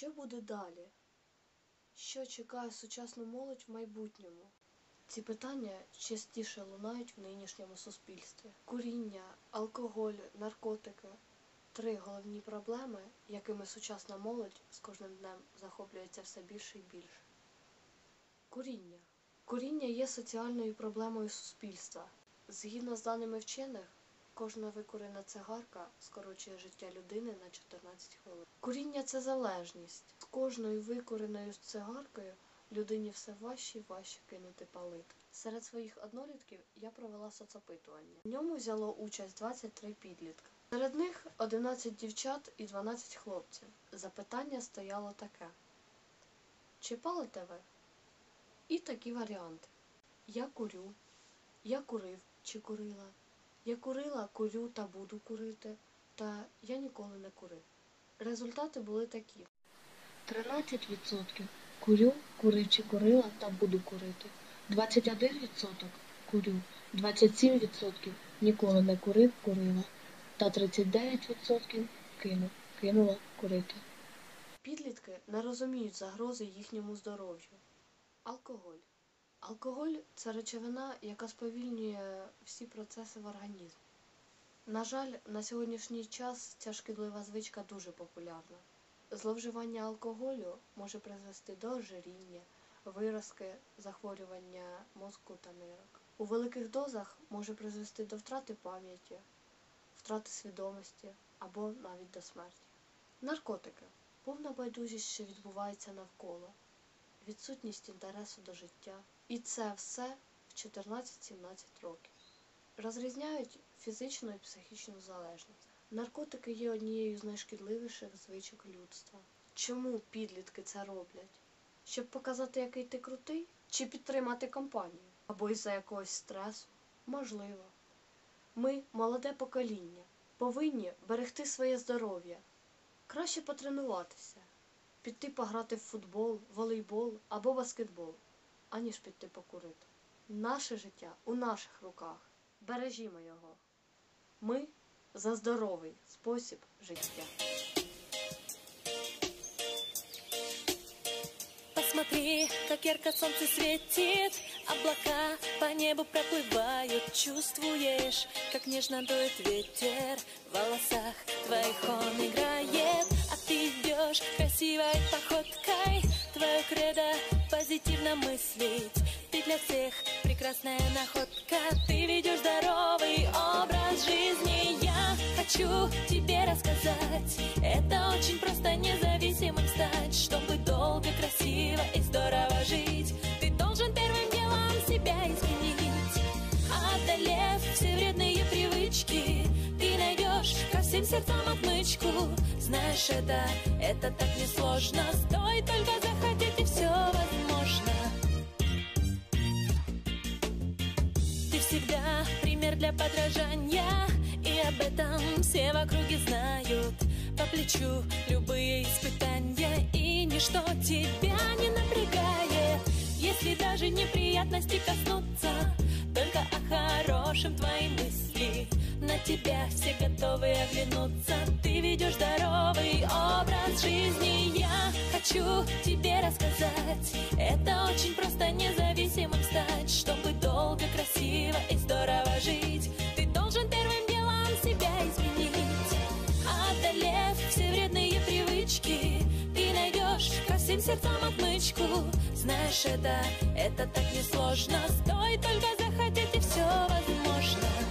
Що буде далі? Що чекає сучасну молодь в майбутньому? Ці питання частіше лунають в нинішньому суспільстві. Куріння, алкоголь, наркотики три головні проблеми, якими сучасна молодь з кожним днем захоплюється все більше і більше. Куріння. Куріння є соціальною проблемою суспільства. Згідно з даними вчених, кожна викурена цигарка скорочує життя людини на 14 хвилин. Куріння це залежність. З кожною викуреною цигаркою людині все важче і важче кинути палити. Серед своїх однолітків я провела соцопитування. В ньому взяло участь 23 підлітка. Серед них 11 дівчат і 12 хлопців. Запитання стояло таке: Чи палите ви? І такі варіанти. Я курю, я курив чи курила. Я курила, курю та буду курити, та я ніколи не курив. Результати були такі: 13% курю, курив чи курила та буду курити. 21% курю, 27% ніколи не курив, курила. Та 39% кинув, кинула курити. Підлітки не розуміють загрози їхньому здоров'ю. Алкоголь. Алкоголь це речовина, яка сповільнює всі процеси в організмі. На жаль, на сьогоднішній час ця шкідлива звичка дуже популярна. Зловживання алкоголю може призвести до ожиріння, виразки, захворювання мозку та нирок. У великих дозах може призвести до втрати пам'яті, втрати свідомості або навіть до смерті. Наркотики повна байдужість, що відбувається навколо відсутність інтересу до життя. І це все в 14-17 років. Розрізняють фізичну і психічну залежність. Наркотики є однією з найшкідливіших звичок людства. Чому підлітки це роблять? Щоб показати, який ти крутий, чи підтримати компанію, або із-за якогось стресу? Можливо. Ми, молоде покоління, повинні берегти своє здоров'я, краще потренуватися, піти пограти в футбол, волейбол або баскетбол, аніж піти покурити. Наше життя у наших руках. Бережімо його. Ми за здоровий спосіб життя. Посмотри, как ярко солнце светит, облака по небу проплывают. Чувствуешь, как нежно дует ветер в позитивно мыслить, ты для всех прекрасная находка. Ты ведешь здоровый образ жизни. Я хочу тебе рассказать, это очень просто независимым стать, чтобы долго, красиво и здорово жить. Ты должен первым делом себя изменить, одолев все вредные привычки. Ты найдешь ко всем сердцам отмычку. Знаешь, это, это так несложно. Стоит только захотеть, и все возможно. Для подражания. И об этом все в округе знают. По плечу любые испытания. И ничто тебя не напрягает. Если даже неприятности коснутся Только о хорошем твои мысли. На тебя все готовы оглянуться. Ты ведешь здоровый образ жизни. Я хочу тебе рассказать. Это очень просто независимым стать всем сердцем отмычку Знаешь, это, это так несложно. Стоит только захотеть и все возможно.